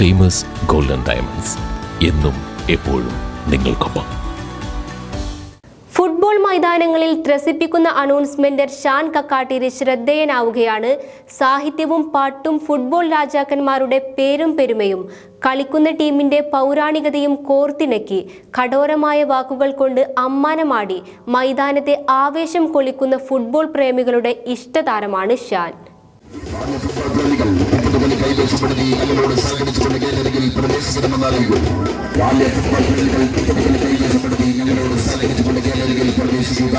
Famous golden diamonds എന്നും എപ്പോഴും നിങ്ങൾക്കൊപ്പം. ഫുട്ബോൾ മൈതാനങ്ങളിൽ ത്രസിപ്പിക്കുന്ന അനൗൺസ്മെന്റ് ഷാൻ കക്കാട്ടിരി ശ്രദ്ധേയനാവുകയാണ്. സാഹിത്യവും പാട്ടും ഫുട്ബോൾ രാജാക്കന്മാരുടെ പേരും പെരുമയും. കളിക്കുന്ന ടീമിന്റെ പൗരാണികതയും കോർത്തിണക്കി. കഠോരമായ വാക്കുകൾ കൊണ്ട് അമ്മാനമാടി. മൈതാനത്തെ ആവേശം കൊള്ളിക്കുന്ന ഫുട്ബോൾ പ്രേമികളുടെ ഇഷ്ടതാരമാണ് ഷാൻ. കൈവശപ്പെടുത്തി ഞങ്ങളോട് സഹകരിച്ചുകൊണ്ട് കേരളത്തിൽ പ്രവേശിക്കണമെന്ന് അറിയിക്കുന്നു ബാല്യ ഫുട്ബോൾ മുപ്പതുമണി കൈവശപ്പെടുത്തി ഞങ്ങളോട് സഹകരിച്ചുകൊണ്ട് കേരളത്തിൽ പ്രവേശിക്കുക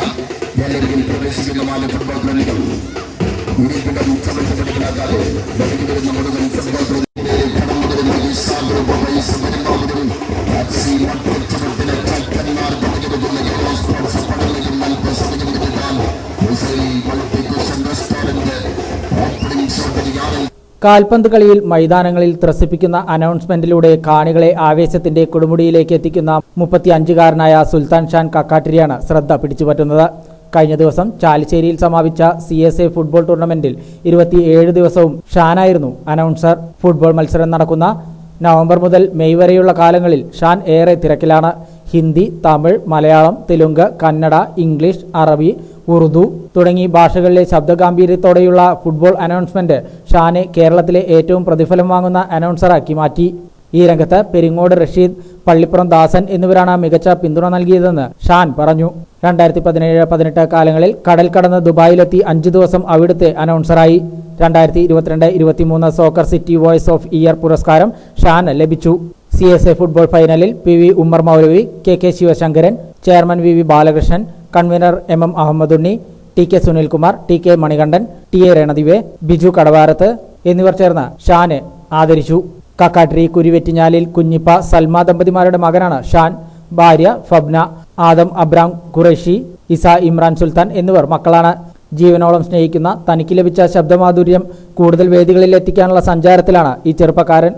കേരളത്തിൽ പ്രവേശിക്കുന്ന ബാല്യ ഫുട്ബോൾ പ്രതികൾ ഇരിപ്പിടം സമയപ്പെടുത്തലാക്കാതെ ബലി വരുന്ന മുഴുവൻ ഫുട്ബോൾ പ്രതികളെ കടന്നു വരുന്ന ഈ സാന്ദ്രൂപ പൈസ മറ്റൊരുത്തിലെ ചാക്കന്മാർ പണിയെടുക്കുന്ന കേരള സ്പോർട്സ് കാൽപന്ത് കളിയിൽ മൈതാനങ്ങളിൽ ത്രസിപ്പിക്കുന്ന അനൗൺസ്മെന്റിലൂടെ കാണികളെ ആവേശത്തിന്റെ കൊടുമുടിയിലേക്ക് എത്തിക്കുന്ന മുപ്പത്തിയഞ്ചുകാരനായ സുൽത്താൻ ഷാൻ കക്കാട്ടിരിയാണ് ശ്രദ്ധ പിടിച്ചുപറ്റുന്നത്. കഴിഞ്ഞ ദിവസം ചാലിശ്ശേരിയിൽ സമാപിച്ച സി എസ് എ ഫുട്ബോൾ ടൂർണമെന്റിൽ ഇരുപത്തിയേഴ് ദിവസവും ഷാനായിരുന്നു അനൗൺസർ. ഫുട്ബോൾ മത്സരം നടക്കുന്ന നവംബർ മുതൽ മെയ് വരെയുള്ള കാലങ്ങളിൽ ഷാൻ ഏറെ തിരക്കിലാണ്. ഹിന്ദി തമിഴ് മലയാളം തെലുങ്ക് കന്നഡ ഇംഗ്ലീഷ് അറബി ഉറുദു തുടങ്ങി ഭാഷകളിലെ ശബ്ദഗാംഭീര്യത്തോടെയുള്ള ഫുട്ബോൾ അനൗൺസ്മെന്റ് ഷാനെ കേരളത്തിലെ ഏറ്റവും പ്രതിഫലം വാങ്ങുന്ന അനൗൺസറാക്കി മാറ്റി. ഈ രംഗത്ത് പെരിങ്ങോട് റഷീദ് പള്ളിപ്പുറം ദാസൻ എന്നിവരാണ് മികച്ച പിന്തുണ നൽകിയതെന്ന് ഷാൻ പറഞ്ഞു. രണ്ടായിരത്തി പതിനേഴ് പതിനെട്ട് കാലങ്ങളിൽ കടൽ കടന്ന് ദുബായിലെത്തി അഞ്ചു ദിവസം അവിടുത്തെ അനൗൺസറായി. രണ്ടായിരത്തി ഇരുപത്തിരണ്ട് ഇരുപത്തിമൂന്ന് soccer city voice of year പുരസ്കാരം ഷാന് ലഭിച്ചു. സി എസ് എ ഫുട്ബോൾ ഫൈനലിൽ P V Ummer Moulavi K K Sivasankaran chairman V V Balakrishnan convener M M Ahammedunni T K Sunilkumar T K Manikandan T A Ranadive Biju Kadavarath എന്നിവർ ചേർന്ന് ഷാന് ആദരിച്ചു. കക്കാട്രി കുരുവെറ്റിഞ്ഞാലിൽ കുഞ്ഞിപ്പ സൽമ ദമ്പതിമാരുടെ മകനാണ് ഷാൻ ഭാര്യ ഫബ്ന ആദം അബ്രാം ഖുറേഷി ഇസ ഇമ്രാൻ സുൽത്താൻ എന്നിവർ മക്കളാണ്. ജീവനോളം സ്നേഹിക്കുന്ന തനിക്ക് ലഭിച്ച ശബ്ദമാധുര്യം കൂടുതൽ വേദികളിൽ എത്തിക്കാനുള്ള സഞ്ചാരത്തിലാണ് ഈ ചെറുപ്പക്കാരൻ.